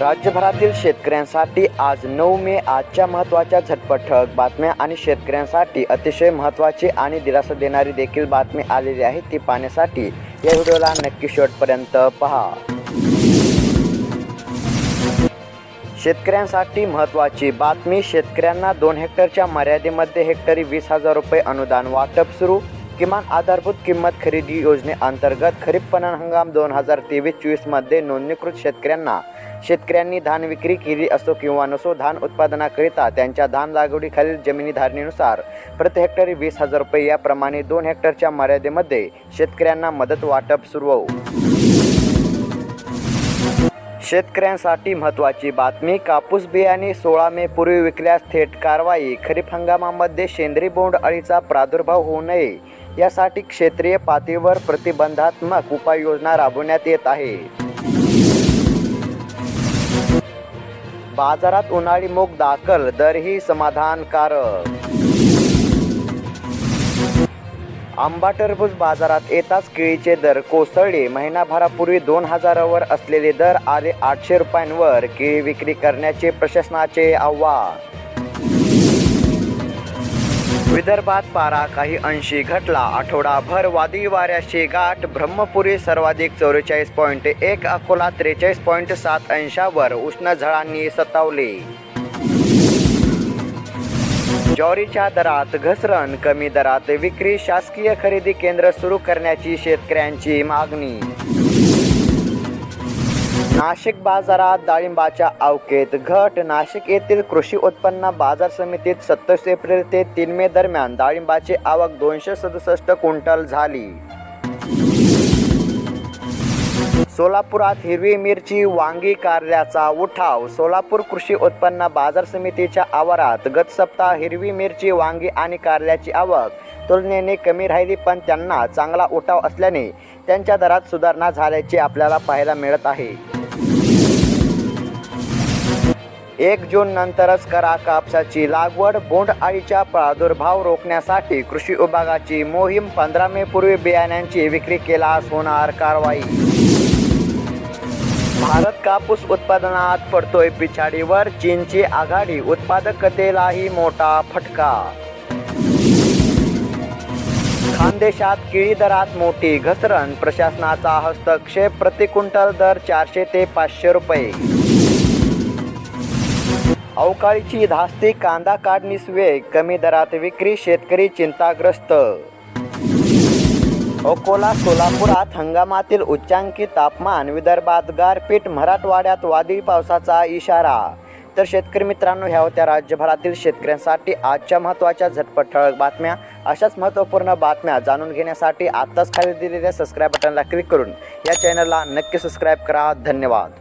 राज्यभरातील शेतकऱ्यांसाठी आज नऊ मे आजच्या महत्त्वाच्या झटपट ठळक बातम्या आणि शेतकऱ्यांसाठी अतिशय महत्त्वाची आणि दिलासा देणारी देखील बातमी आलेली आहे. ती पाहण्यासाठी या व्हिडिओला नक्की शेवटपर्यंत पहा. शेतकऱ्यांसाठी महत्त्वाची बातमी शेतकऱ्यांना दोन हेक्टरच्या मर्यादेमध्ये हेक्टरी वीस हजार रुपये अनुदान वाटप सुरू. किमान आधारभूत किंमत खरेदी योजनेअंतर्गत खरीप पणन हंगाम दोन हजार तेवीस चोवीसमध्ये नोंदणीकृत शेतकऱ्यांना शेतकऱ्यांनी धान विक्री केली असो किंवा नसो धान उत्पादनाकरिता त्यांच्या धान लागवडीखालील जमिनी धारणेनुसार प्रति हेक्टरी वीस हजार रुपये याप्रमाणे दोन हेक्टरच्या मर्यादेमध्ये शेतकऱ्यांना मदत वाटप सुरू शेतकऱ्यांसाठी महत्त्वाची बातमी कापूस बियाणे सोळा मे पूर्वी विकल्यास थेट कारवाई खरीप हंगामामध्ये सेंद्रिय बोंड अळीचा प्रादुर्भाव होऊ नये यासाठी क्षेत्रीय पातळीवर प्रतिबंधात्मक उपाययोजना राबवण्यात येत आहे. बाजारात उन्हाळी मूग दाखल दरही समाधानकारक. आंबा टरबूज बाजारात येताच केळीचे दर कोसळले. महिनाभरापूर्वी दोन हजारावर असलेले दर आले आठशे रुपयांवर. केळी विक्री करण्याचे प्रशासनाचे आव्हान विदर्भात पारा काही अंशी घटला. आठवडाभर वादळी वाऱ्याची गाठ. ब्रह्मपुरी सर्वाधिक चौवेचाळीस पॉईंट एक अकोला त्रेचाळीस पॉईंट सात अंशावर उष्ण झळांनी सतावले. ज्वारीच्या दरात घसरण कमी दरात विक्री शासकीय खरेदी केंद्र सुरू करण्याची शेतकऱ्यांची मागणी. नाशिक बाजारात डाळिंबाच्या अवकेत घट. नाशिक येथील कृषी उत्पन्न बाजार समितीत सत्तावीस एप्रिल ते तीन मे दरम्यान डाळिंबाची आवक दोनशे सदुसष्ट क्विंटल झाली. सोलापुरात हिरवी मिरची वांगी कारल्याचा उठाव. सोलापूर कृषी उत्पन्न बाजार समितीच्या आवारात गत सप्ताह हिरवी मिरची वांगी आणि कारल्याची आवक तुलनेने कमी राहिली पण त्यांना चांगला उठाव असल्याने त्यांच्या दरात सुधारणा झाल्याचे आपल्याला पाहायला मिळत आहे. एक जून नंतरच करा कापसाची लागवड. बोंडअळीचा प्रादुर्भाव रोखण्यासाठी कृषी विभागाची मोहीम पंधरा मे पूर्वी बियाण्यांची विक्री केल्यास होणार कारवाई. भारत कापूस उत्पादनात पडतोय पिछाडीवर. चीनची आघाडी उत्पादकतेलाही मोठा फटका. खानदेशात केळी दरात मोठी घसरण. प्रशासनाचा हस्तक्षेप प्रति क्विंटल दर चारशे ते पाचशे रुपये. अवकाळीची धास्ती कांदा काढणीस वेग कमी दरात विक्री शेतकरी चिंताग्रस्त. अकोला सोलापुरात हंगामातील उच्चांकी तापमान विदर्भात गारपीट मराठवाड्यात वादळी पावसाचा इशारा. तर शेतकरी मित्रांनो ह्या होत्या राज्यभरातील शेतकऱ्यांसाठी आजच्या महत्त्वाच्या झटपट ठळक बातम्या. अशाच महत्त्वपूर्ण बातम्या जाणून घेण्यासाठी आत्ताच खाली दिलेल्या सबस्क्राईब बटनला क्लिक करून या चॅनलला नक्की सबस्क्राईब करा. धन्यवाद.